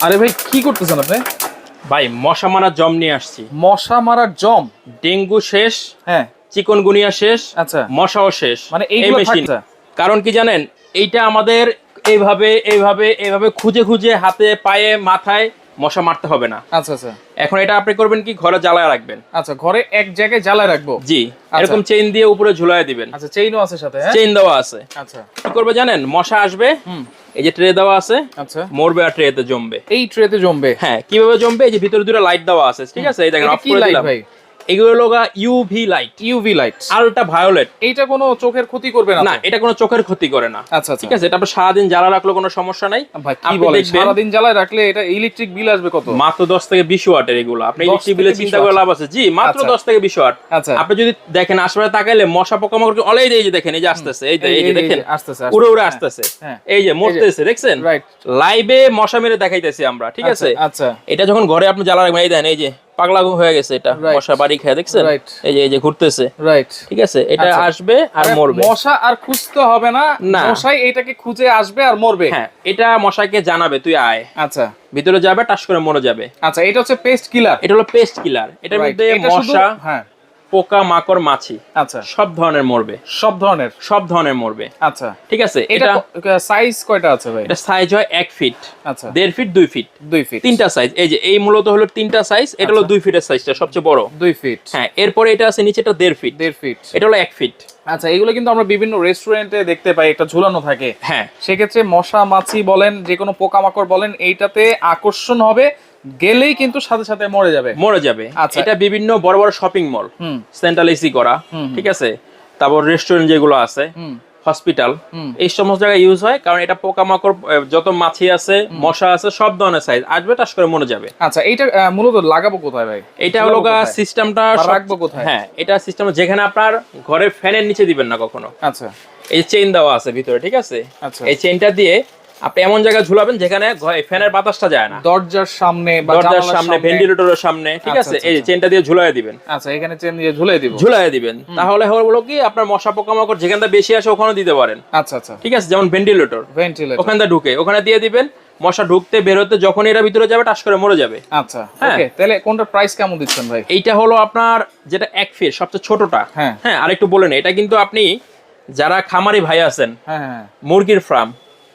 আরে ভাই কি করতেছেন আপনি? ভাই মশা মারা জম নিয়ে আসছি। মশা মারার জম? ডেঙ্গু শেষ হ্যাঁ। চিকনগুনিয়া শেষ আচ্ছা। মশাও শেষ। মানে এই। থাকছে? কারণ কি জানেন এইটা আমাদের এইভাবে এইভাবে এইভাবে খুঁজে খুঁজে হাতে পায়ে মাথায় মশা মারতে হবে না। আচ্ছা আচ্ছা। এখন এটা আপনি করবেন কি ঘরে জ্বালায় রাখবেন। আচ্ছা ঘরে এক জায়গায় জ্বালায় রাখব? জি এরকম চেইন দিয়ে উপরে ঝুলায় দিবেন। আচ্ছা চেইনও আছে সাথে হ্যাঁ? চেইন দেওয়া আছে। আচ্ছা। কি করবে জানেন? মশা আসবে এই যে ট্রে দেওয়া আছে আচ্ছা। মরবে আর ট্রেতে জমবে। এই ট্রেতে জমবে? হ্যাঁ কীভাবে জমবে? এই যে ভিতরে দুটো লাইট দেওয়া আছে ঠিক আছে? এই দেখেন অফ করে দিলাম। ভাই? এগুলো হলো UV light UV light ultra violet এইটা কোনো চোখের ক্ষতি করবে না না এটা কোনো চোখের ক্ষতি করে না। আচ্ছা আচ্ছা। ঠিক আছে? এটা সারাদিন জ্বালা রাখলে কোনো সমস্যা নাই। ভাই কি আপনি সারাদিন জ্বালায় রাখলে এটা ইলেকট্রিক বিল আসবে কত? মাত্র দশ থেকে বিশ ওয়াটের এগুলো। আপনি ইলেকট্রিক বিলে চিন্তা করে লাভ আছে। জি মাত্র আচ্ছা। দশ থেকে বিশ ওয়াট আচ্ছা। আপনি যদি দেখেন আশেপাশে তাকাইলে মশা পোকামাকড় অলেই এই যে দেখেন এই যে আসতেছে এই যে দেখেন আসতেছে, উড়ে উড়ে আসতেছে। আসতেছে। হ্যাঁ। এই যে মরতেছে দেখছেন? লাইভে মশা মেরে দেখাইতেছি আমরা ঠিক আছে? আচ্ছা। এটা যখন ঘরে আপনি জ্বালা রাখবেন এই দেন এই যে পাগলা হয়ে গেছে এটা। মশা বাড়ি খেয়ে দেখছেন? এই যে এই যে ঘুরতেছে। রাইট ঠিক আছে? এটা আচ্ছা। আসবে আর মরবে। মশা আর খুঁজতে হবে না। না। মশাই এটাকে খুঁজে আসবে আর মরবে। হ্যাঁ এটা মশাকে জানাবে তুই আয়। আচ্ছা। ভিতরে যাবে টাস করে মরে যাবে। আচ্ছা এটা হচ্ছে পেস্ট কিলার এটা হলো পেস্ট কিলার এটার মধ্যে মশা হ্যাঁ। পোকা মাকড় মাছি। আচ্ছা। সব ধরনের মরবে। সব ধরনের? সব ধরনের মরবে। আচ্ছা। ঠিক আছে? এটা এটা সাইজ কয়টা আছে ভাই? এটা সাইজ হয় এক ফিট আচ্ছা। দেড় ফিট দুই ফিট দুই ফিট তিনটা সাইজ এই যে এই মূলত হলো তিনটা সাইজ এটা হলো আচ্ছা। দুই ফিটের সাইজটা সবচেয়ে বড়। দুই ফিট হ্যাঁ এরপরে এটা আছে নিচেটা দেড় ফিট দেড় ফিট এটা হলো এক ফিট আচ্ছা এগুলো কিন্তু আমরা বিভিন্ন রেস্টুরেন্টে দেখতে পাই একটা ঝুলানো থাকে। হ্যাঁ। সেক্ষেত্রে মশা মাছি বলেন যে কোনো পোকামাকড় বলেন এইটাতে আকর্ষণ হবে। গেলেই কিন্তু সাথে সাথে মরে যাবে। মরে যাবে। আচ্ছা। এটা বিভিন্ন বড় বড় শপিং মল সেন্ট্রাল এসি করা ঠিক আছে? তারপর রেস্টুরেন্ট যেগুলো আছে হসপিটাল এই সমস্ত জায়গায় ইউজ হয় কারণ এটা পোকামাকড় যত মাছি আছে মশা আছে সব ধরনের সাইজ আসবে টাস করে মরে যাবে। আচ্ছা আহ, মূলত লাগাবো কোথায় ভাই? এটা হলো? সিস্টেমটা রাখব কোথায়? হ্যাঁ এটা সিস্টেম যেখানে আপনার ঘরের ফ্যানের নিচে দিবেন না কখনো। আচ্ছা। এই চেইন দেওয়া আছে ভিতরে ঠিক আছে? আচ্ছা। এই চেইনটা দিয়ে আপনি এমন জায়গায় ঝুলাবেন যেখানে ফ্যানের বাতাসটা যায় না। দরজার সামনে দরজার সামনে ভেন্টিলেটরের সামনে ঠিক আচ্ছা, আছে? আচ্ছা, এই আচ্ছা। চেইনটা দিয়ে ঝুলাই দিবেন। আচ্ছা এখানে চেন দিয়ে ঝুলাই দিব। ঝুলাই দিবেন। তাহলে হলো কি আপনার মশা পোকামাকড় যেখানটা বেশি আসে ওখানে দিতে পারেন। আচ্ছা আচ্ছা। ঠিক আছে? যেমন ভেন্টিলেটর। ভেন্টিলেটর। ওখানটা ঢুকে ওখানে দিয়ে দিবেন মশা ঢুকতে বেরোতে যখন এরা ভিতরে যাবে টাস করে মরে যাবে। আচ্ছা হ্যাঁ। ওকে তাহলে কোনটা প্রাইস কেমন দিচ্ছেন ভাই? এইটা হলো আপনার যেটা এক ফিট সবচেয়ে ছোটটা। হ্যাঁ। হ্যাঁ আরেকটু বলে নেই এটা কিন্তু আপনি যারা খামারি ভাই আছেন হ্যাঁ হ্যাঁ। মুরগির ফার্ম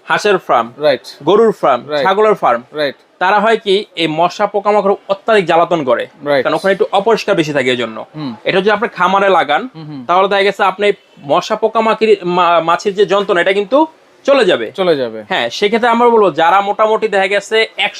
হাঁসের ফার্ম রাইট গরুর ফার্ম ছাগলের ফার্ম রাইট তারা হয় কি এই মশা পোকামাকড় অত্যাধিক জ্বালাতন করে। কারণ ওখানে একটু অপরিষ্কার বেশি থাকে এই জন্য এটা যদি আপনি খামারে লাগান। তাহলে দেখা গেছে আপনি মশা পোকামাকির মাছির যে যন্ত্রণা এটা কিন্তু চলে যাবে। চলে যাবে। হ্যাঁ সেক্ষেত্রে আমরা বলব যারা মোটামুটি দেখা গেছে একশো